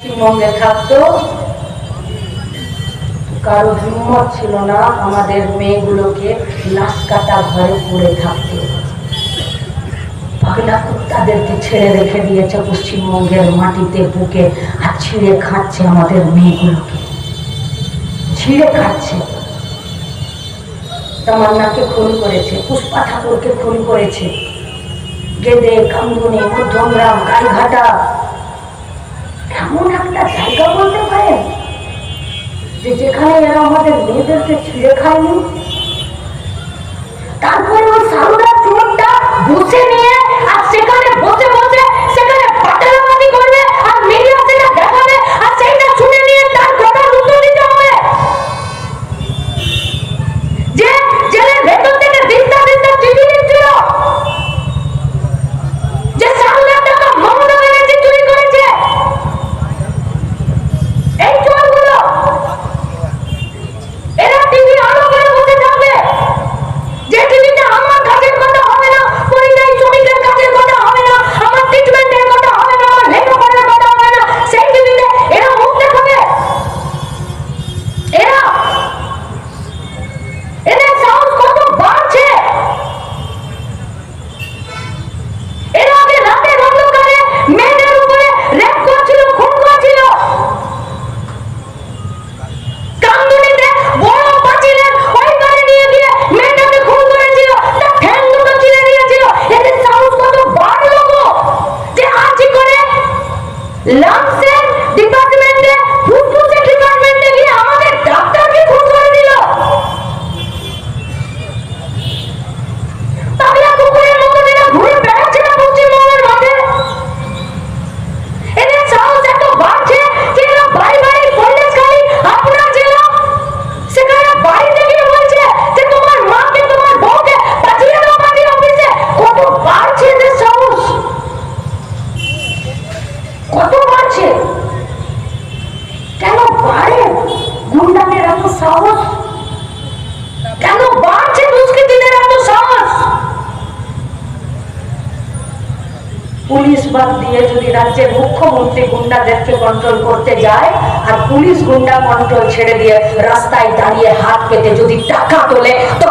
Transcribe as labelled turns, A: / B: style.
A: পশ্চিমবঙ্গের ছাত্র কারও হিম্মত ছিল না আমাদের মেয়েগুলোকে কাটা ঘরে পড়ে ছেড়ে রেখে দিয়েছে পশ্চিমবঙ্গের মাটিতে বুকে আর ছিঁড়ে খাচ্ছে আমাদের মেয়েগুলোকে। ছিঁড়ে খাচ্ছে। তামান্নাকে খুন করেছে, পুষ্পা ঠাকুরকে খুন করেছে। গেদে কামদুনি মধ্যমগ্রাম, গাইঘাটা এমন একটা জায়গা বলতে পারেন যে যেখানে এরা আমাদের মেয়েদেরকে ছিঁড়ে খায়নি? Là, বাদ দিয়ে যদি রাজ্যের মুখ্যমন্ত্রী গুন্ডাদেরকে কন্ট্রোল করতে যায় আর পুলিশ গুন্ডা কন্ট্রোল ছেড়ে দিয়ে রাস্তায় দাঁড়িয়ে হাত পেতে যদি টাকা তোলে তো